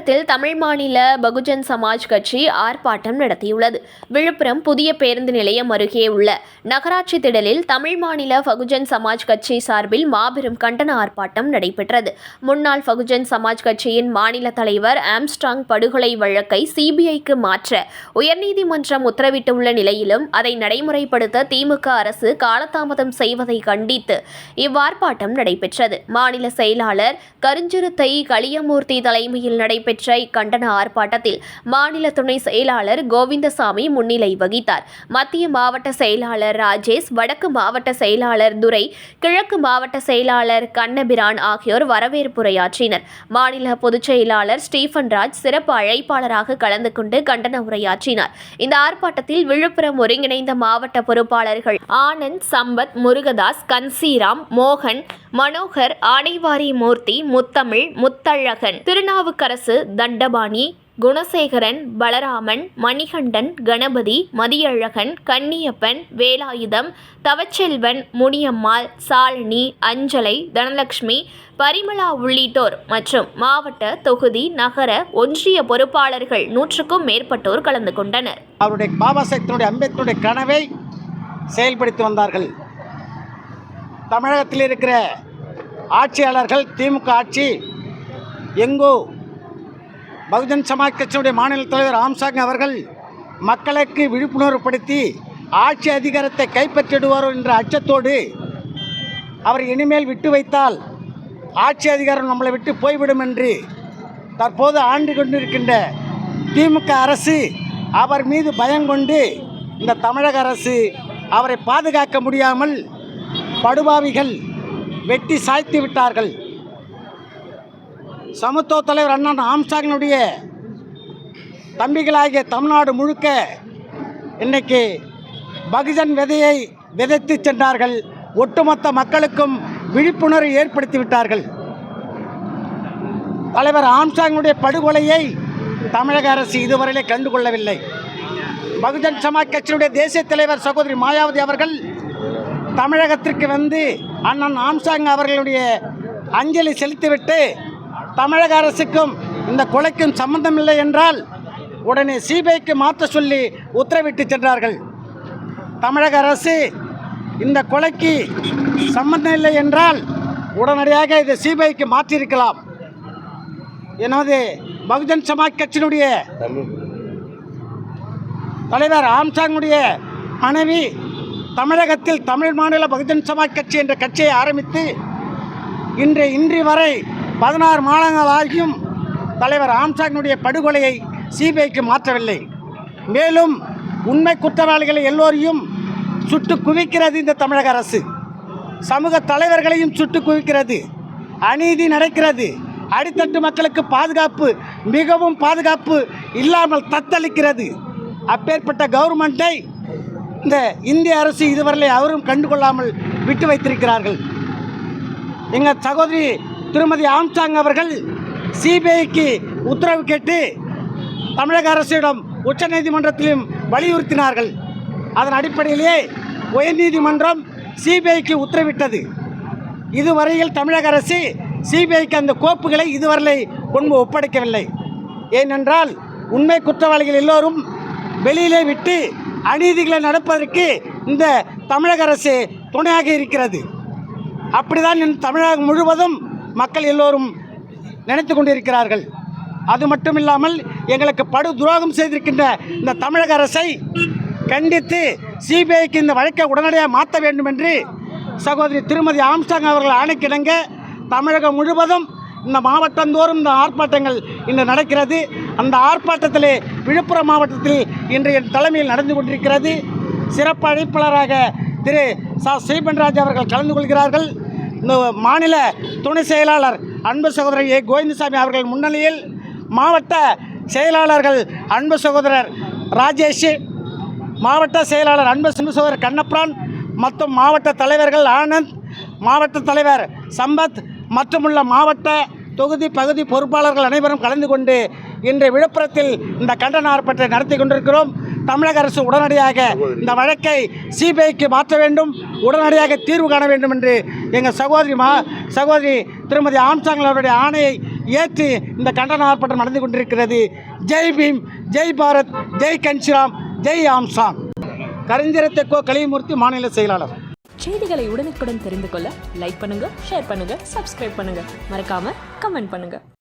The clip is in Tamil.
விழுப்புரத்தில் தமிழ் மாநில பகுஜன் சமாஜ் கட்சி ஆர்ப்பாட்டம் நடத்தியுள்ளது. விழுப்புரம் புதிய பேருந்து நிலையம் அருகே உள்ள நகராட்சி திடலில் தமிழ் மாநில பகுஜன் சமாஜ் கட்சி சார்பில் மாபெரும் கண்டன ஆர்ப்பாட்டம் நடைபெற்றது. முன்னாள் பகுஜன் சமாஜ் கட்சியின் மாநில தலைவர் ஆம்ஸ்டாங் படுகொலை வழக்கை சிபிஐக்கு மாற்ற உயர்நீதிமன்றம் உத்தரவிட்டுள்ள நிலையிலும் அதை நடைமுறைப்படுத்த திமுக அரசு காலதாமதம் செய்வதை கண்டித்து இவ்வார்ப்பாட்டம் நடைபெற்றது. மாநில செயலாளர் கருஞ்சிறுத்தை களியமூர்த்தி தலைமையில் நடைபெற்ற இக்கண்டன ஆர்ப்பாட்டத்தில் மாநில துணை செயலாளர் கோவிந்தசாமி முன்னிலை வகித்தார். மத்திய மாவட்ட செயலாளர் ராஜேஷ் வடக்கு மாவட்ட செயலாளர் துரை கிழக்கு மாவட்ட செயலாளர் கண்ணபிரான் ஆகியோர் வரவேற்புரையாற்றினர். மாநில பொதுச் செயலாளர் ஸ்டீஃபன் ராஜ் சிறப்பு அழைப்பாளராக கலந்து கொண்டு கண்டன உரையாற்றினார். இந்த ஆர்ப்பாட்டத்தில் விழுப்புரம் ஒருங்கிணைந்த மாவட்ட பொறுப்பாளர்கள் ஆனந்த் சம்பத் முருகதாஸ் கன்சீராம் மோகன் மனோகர் ஆனைவாரி மூர்த்தி முத்தமிழ் முத்தழகன் திருநாவுக்கரசு தண்டபாணி குணசேகரன் பலராமன் மணிகண்டன் கணபதி மதியழகன் கன்னியப்பன் வேலாயுதம் தவச்செல்வன் முனியம்மாள் சாலினி அஞ்சலை தனலட்சுமி பரிமளா உள்ளிட்டோர் மற்றும் மாவட்ட தொகுதி நகர ஒன்றிய பொறுப்பாளர்கள் நூற்றுக்கும் மேற்பட்டோர் கலந்து கொண்டனர். அவருடைய பாபா சாஹிப்பினுடைய அம்பேத்கருடைய கனவை செயல்படுத்தி வந்தார்கள். தமிழகத்தில் இருக்கிற ஆட்சியாளர்கள் திமுக ஆட்சி எங்கோ பகுஜன் சமாஜ் கட்சியுடைய மாநில தலைவர் ஆம்சாங் அவர்கள் மக்களுக்கு விழிப்புணர்வுப்படுத்தி ஆட்சி அதிகாரத்தை கைப்பற்றிடுவாரோ என்ற அச்சத்தோடு அவர் இனிமேல் விட்டு வைத்தால் ஆட்சி அதிகாரம் நம்மளை விட்டு போய்விடும் என்று தற்போது ஆண்டு கொண்டிருக்கின்ற திமுக அரசு அவர் மீது பயங்கொண்டு இந்த தமிழக அரசு அவரை பாதுகாக்க முடியாமல் படுபாவிகள் வெட்டி சாய்த்து விட்டார்கள். சமத்துவ தலைவர் அண்ணன் ஆம்சாங்கினுடைய தம்பிகளாகிய தமிழ்நாடு முழுக்க இன்னைக்கு பகுஜன் விதையை விதைத்து சென்றார்கள். ஒட்டுமொத்த மக்களுக்கும் விழிப்புணர்வு ஏற்படுத்தி விட்டார்கள். தலைவர் ஆம்சாங்கினுடைய படுகொலையை தமிழக அரசு இதுவரையிலே கண்டுகொள்ளவில்லை பகுஜன் சமாஜ் கட்சியினுடைய தேசிய தலைவர் சகோதரி மாயாவதி அவர்கள் தமிழகத்திற்கு வந்து அண்ணன் ஆம்சாங் அவர்களுடைய அஞ்சலி செலுத்திவிட்டு தமிழக அரசுக்கும் இந்த கொலைக்கும் சம்பந்தமில்லை என்றால் உடனே சிபிஐக்கு மாற்ற சொல்லி உத்தரவிட்டு சென்றார்கள். தமிழக அரசு இந்த கொலைக்கு சம்பந்தம் இல்லை என்றால் உடனடியாக இதை சிபிஐக்கு மாற்றியிருக்கலாம். எனது பகுஜன் சமாஜ் கட்சியினுடைய தலைவர் ஆம்சாங்குடைய மனைவி தமிழகத்தில் தமிழ் மாநில பகுஜன் சமாஜ் கட்சி என்ற கட்சியை ஆரம்பித்து இன்று இன்று வரை பதினாறு மாதங்கள் ஆகியும் தலைவர் ஆம்சாக்னுடைய படுகொலையை சிபிஐக்கு மாற்றவில்லை. மேலும் உண்மை குற்றவாளிகளை எல்லோரையும் சுட்டு குவிக்கிறது இந்த தமிழக அரசு. சமூக தலைவர்களையும் சுட்டு குவிக்கிறது. அநீதி நடக்கிறது. அடித்தட்டு மக்களுக்கு பாதுகாப்பு மிகவும் பாதுகாப்பு இல்லாமல் தத்தளிக்கிறது. அப்பேற்பட்ட கவர்மெண்ட்டை இந்த இந்திய அரசு இதுவரை அவரும் கண்டுகொள்ளாமல் விட்டு வைத்திருக்கிறார்கள். எங்கள் சகோதரி திருமதி ஆம்சாங் அவர்கள் சிபிஐக்கு உத்தரவு கேட்டு தமிழக அரசிடம் உச்சநீதிமன்றத்திலும் வலியுறுத்தினார்கள். அதன் அடிப்படையிலேயே உயர்நீதிமன்றம் சிபிஐக்கு உத்தரவிட்டது. இதுவரையில் தமிழக அரசு சிபிஐக்கு அந்த கோப்புகளை இதுவரை கொண்டு ஒப்படைக்கவில்லை. ஏனென்றால் உண்மை குற்றவாளிகள் எல்லோரும் வெளியிலே விட்டு அநீதிகளை நடப்பதற்கு இந்த தமிழக அரசு துணையாக இருக்கிறது. அப்படிதான் தமிழகம் முழுவதும் மக்கள் எல்லோரும் நினைத்து கொண்டிருக்கிறார்கள். அது மட்டும் இல்லாமல் எங்களுக்கு படு துரோகம் செய்திருக்கின்ற இந்த தமிழக அரசை கண்டித்து சிபிஐக்கு இந்த வழக்கை உடனடியாக மாற்ற வேண்டும் என்று சகோதரி திருமதி ஆம்ஸ்டாங் அவர்கள் ஆணைக்கிடங்க தமிழகம் முழுவதும் இந்த மாவட்டந்தோறும் இந்த ஆர்ப்பாட்டங்கள் இன்று நடக்கிறது. அந்த ஆர்ப்பாட்டத்தில் விழுப்புரம் மாவட்டத்தில் இன்று என் தலைமையில் நடந்து கொண்டிருக்கிறது. சிறப்பு அழைப்பாளராக திரு ச. ஸ்ரீபன்ராஜ் அவர்கள் கலந்து கொள்கிறார்கள். இந்த மாநில துணை செயலாளர் அன்பு சகோதரர் ஏ. கோவிந்தசாமி அவர்கள் முன்னிலையில் மாவட்ட செயலாளர்கள் அன்பு சகோதரர் ராஜேஷ் மாவட்ட செயலாளர் அன்பு சிம்பு சகோதரர் கண்ணப்ரான் மற்றும் மாவட்ட தலைவர்கள் ஆனந்த் மாவட்ட தலைவர் சம்பத் மற்றுமுள்ள மாவட்ட தொகுதி பகுதி பொறுப்பாளர்கள் அனைவரும் கலந்து கொண்டு இன்று விழுப்புரத்தில் இந்த கண்டன ஆர்ப்பாட்டத்தை நடத்தி கொண்டிருக்கிறோம். தமிழக அரசு உடனடியாக இந்த வழக்கை சிபிஐக்கு மாற்ற வேண்டும் உடனடியாக தீர்வு காண வேண்டும் என்று எங்கள் சகோதரி மா சகோதரி திருமதி ஆம்சாங் அவருடைய ஆணையை ஏற்று இந்த கண்டன ஆர்ப்பாட்டம் நடந்து கொண்டிருக்கிறது. ஜெய் பீம் ஜெய் பாரத் ஜெய் கன்ஷிராம் ஜெய் ஆம்சாங் கரிஞ்சிரத்தை கோ கலிமூர்த்தி மாநில செயலாளர். செய்திகளை உடனுக்குடன் தெரிந்து கொள்ள லைக் பண்ணுங்க ஷேர் பண்ணுங்க சப்ஸ்கிரைப் பண்ணுங்க. மறக்காம கமெண்ட் பண்ணுங்க.